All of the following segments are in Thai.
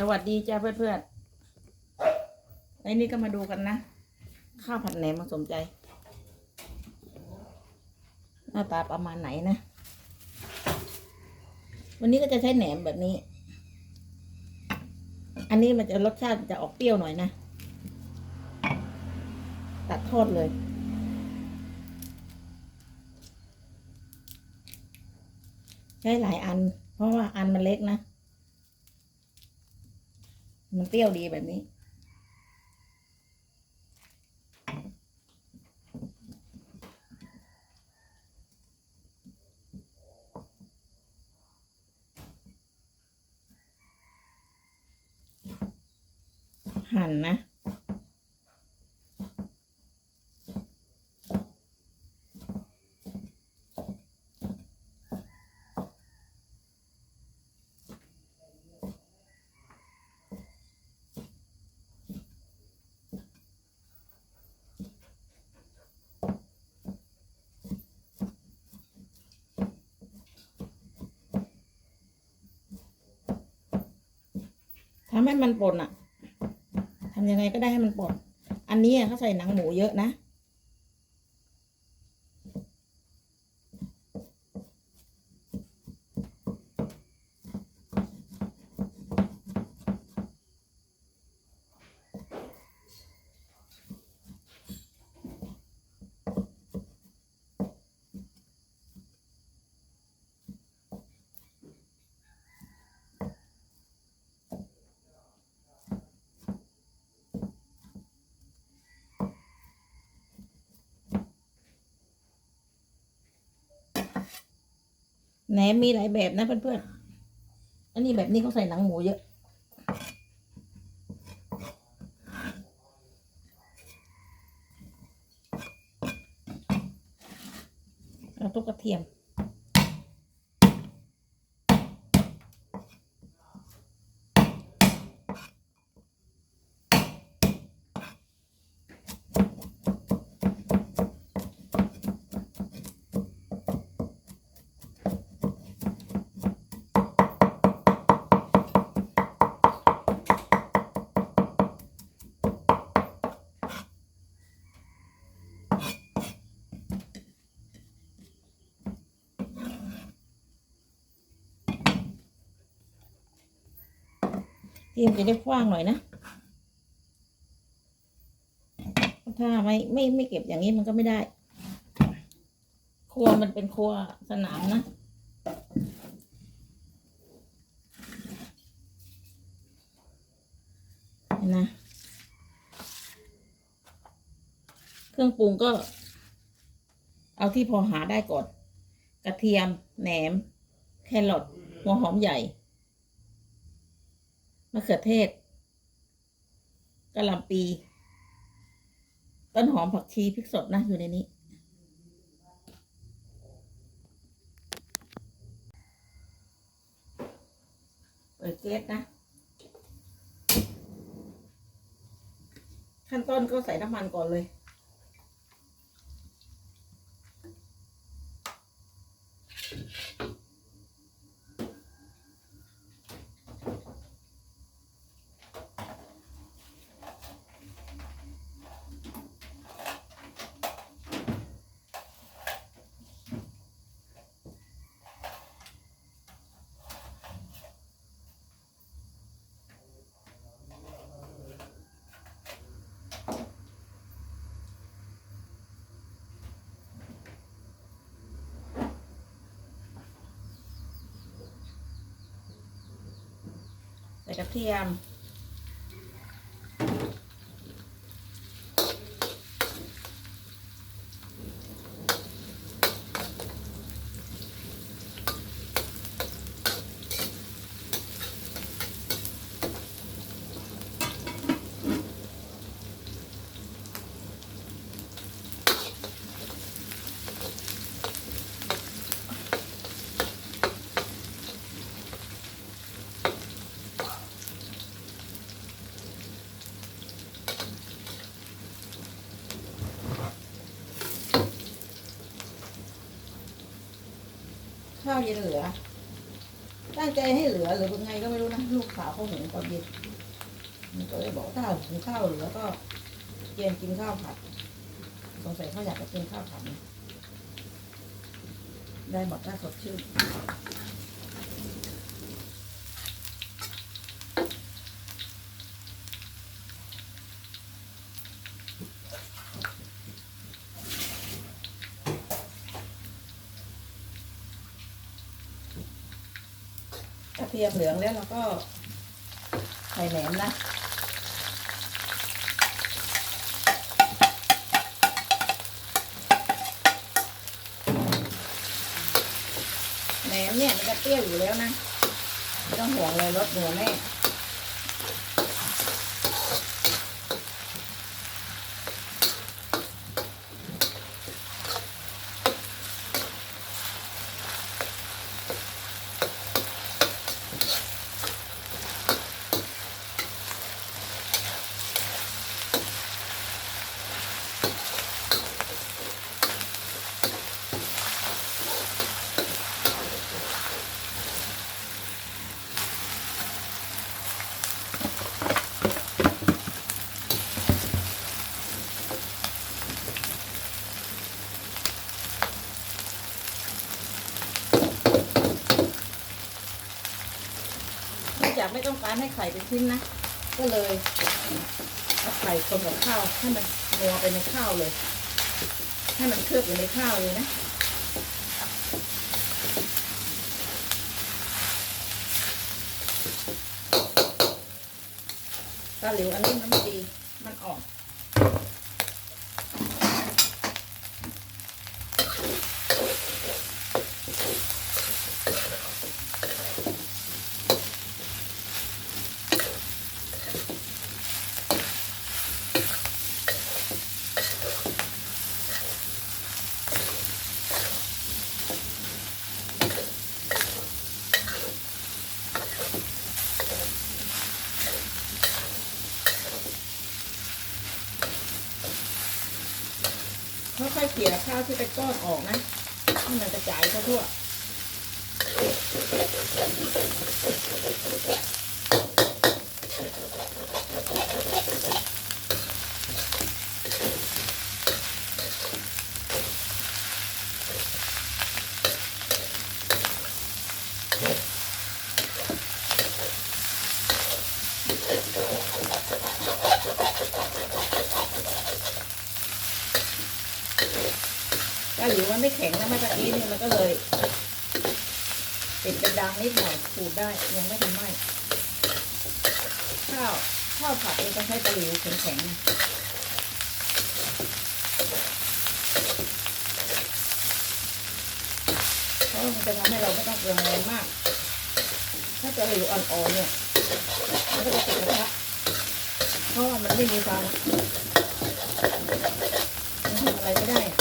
สวัสดีจ้าเพื่อนๆไอ้นี่ก็มาดูกันนะ ข้าวผัดแหนมมาสมใจ หน้าตาประมาณไหนนะ วันนี้ก็จะใช้แหนมแบบนี้ อันนี้มันจะรสชาติจะออกเปรี้ยวหน่อยนะ ตัดทอดเลยใช้หลายอัน เพราะว่าอันมันเล็กนะ มันเปรี้ยวดีแบบนี้ หั่นนะ ให้มันป่นอะทำยังไงก็ได้ให้มันป่นอันนี้อะเขาใส่หนังหมูเยอะนะ แหนมมีหลายแบบนะเพื่อนๆ อันนี้แบบนี้เขาใส่หนังหมูเยอะเอาตุ๊กกระเทียม ที่มันจะได้กว้างหน่อยนะ ถ้าไม่ไม่ไม่เก็บอย่างนี้มันก็ไม่ได้ ครัวมันเป็นครัวสนามนะเห็นนะ เครื่องปรุงก็ เอาที่พอหาได้ก่อน กระเทียม แหนม แครอทหัวหอมใหญ่ มะเขือเทศกะหล่ำปี ต้นหอมผักชีพริกสดนะอยู่ในนี้ เปิดเก๊สนะ ขั้นต้นก็ใส่น้ำมันก่อนเลย กระเทียม ข้าวเย็นเหลือ ตั้งใจให้เหลือหรือเป็นไงก็ไม่รู้นะลูกสาวเขาหุงตอนเย็นมันก็เลยบอกถ้าหุงข้าวเหลือก็เตรียมกินข้าวผัดสงสัยเขาอยากจะกินข้าวผัดได้หมดถ้าสดชื่น ทียมเหลืองแล้วเราก็ใส่แหนมนะแหนมเนี่ยมันจะเปรี้ยวอยู่แล้วนะ ไม่ต้องห่วงเลยรสหัวแน่ากไม่ต้องการให้ไข่เป็นชิ้นนะ ก็เลยเอาไข่คนกับข้าวให้มันนัวไปในข้าวเลย ให้มันเคลือบอยู่ในข้าวเลยนะตาหลิวอันนี้น้ำดีมันออก ขี่ยข้าวที่เป็นก้อนออกนะให้มันกระจายทั่วๆ ก็หรือมันไม่แข็งนะเมื่อตะกี้นี่มันก็เลยติดเป็นดังนิดหน่อยขูดได้ยังไม่ทันไหมข้าวข้าวผัดเองต้องใช้ตะหลิวแข็งๆเพราะมันจะทำให้เราไม่ต้องเปลืองแรงมาก ถ้าตะหลิวอ่อนๆเนี่ยมันก็จะติดกระทะเพราะว่ามันไม่มีความมันทำอะไรไม่ได้อะ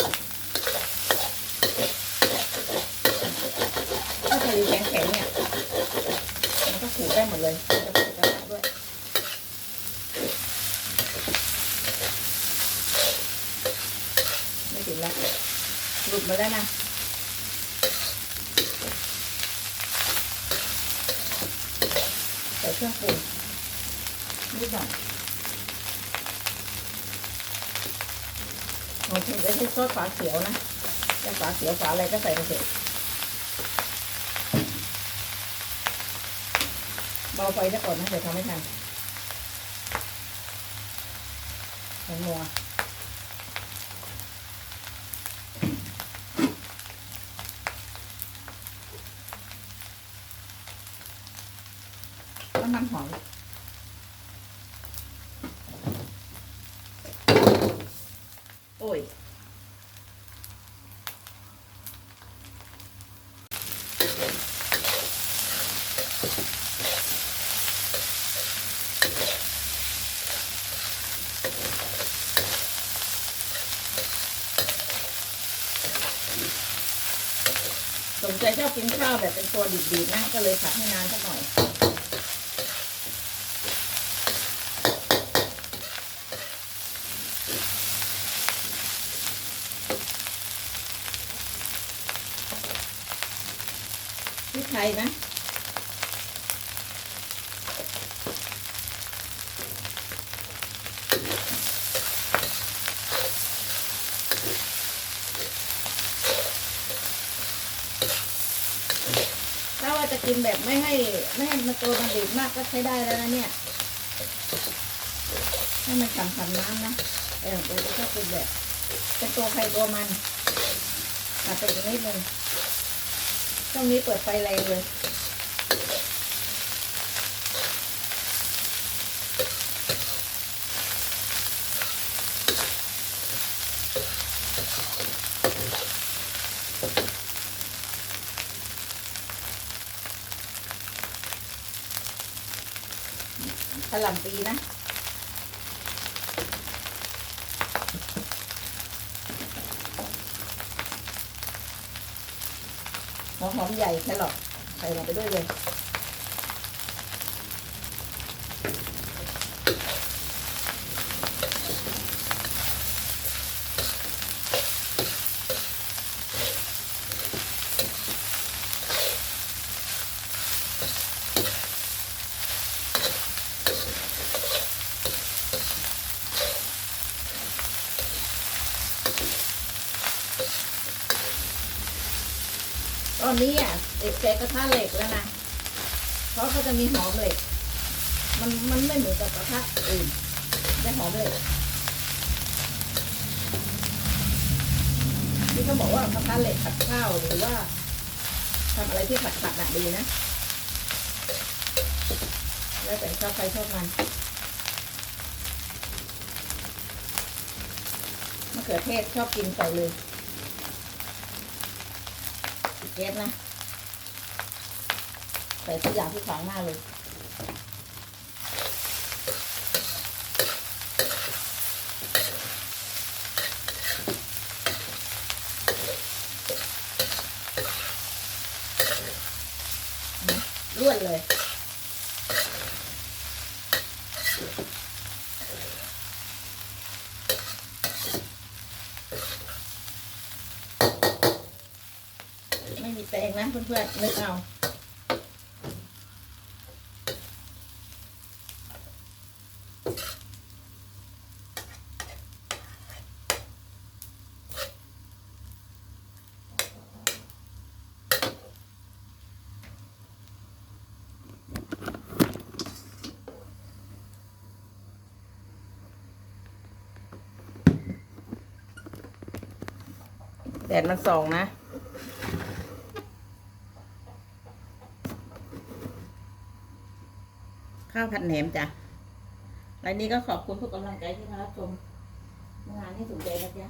ถ้าตะหลิวแข็งๆเนี่ย มันก็ขูด ได้หมดเลยจะขูดกระทะด้วยไม่ถึงแล้วหลุดมาแล้วนะใส่เครื่องปรุงนิดหน่อยของคุณจะใช้ซอสฝาเขียวนะจะฝาเขียวฝาอะไรก็ใส่ไปเถอะ เบาไฟซะก่อนนะเดี๋ยวทำไม่ทันหัวนัวน้ำมันหอยโอ้ย ใจชอบกินข้าวแบบเป็นตัวดิบๆนะก็เลยผัดให้นานสักหน่อย พริกไทยนะ จะ กินแบบไม่ให้ไม่ให้มันตัวมันเด็ดมากก็ใช้ได้แล้วนะเนี่ยให้มันฉ่ำๆน้ำนะเออตัวก็ชอบกินแบบเป็นตัวใครตัวมันอาจจะอีกนิดนึงช่วงนี้เปิดไฟแรงเลย กะหล่ำปีนะหัวหอมใหญ่แครอทใส่ลงไปด้วยเลย อนนี้อะเด็กใช้กระทะเหล็กแล้วนะเพราะเขาจะมีหอมเหล็ก มันมันไม่เหมือนกับกระทะอื่นได้หอมเหล็กที่เขาบอกว่ากระทะเหล็กผัดข้าวหรือว่าทำอะไรที่ผัดผัดๆน่ะดีนะ แล้วแต่ชอบใครชอบมันมะเขือเทศชอบกินใส่เลย เย็บนะใส่ทุกอย่างที่ขวางหน้าเลยล้วนเลย ไม่มีแตง นะเพื่อนๆนึกเอาแดดมันส่องนะ ข้าวผัดแหนมจ้ะรายนี้ก็ขอบคุณทุกกำลังใจที่มารับชมงานที่ถูกใจนะจ๊ะ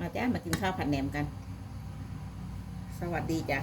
มาจ้ามากินข้าวผัดแหนมกัน สวัสดีจ้ะ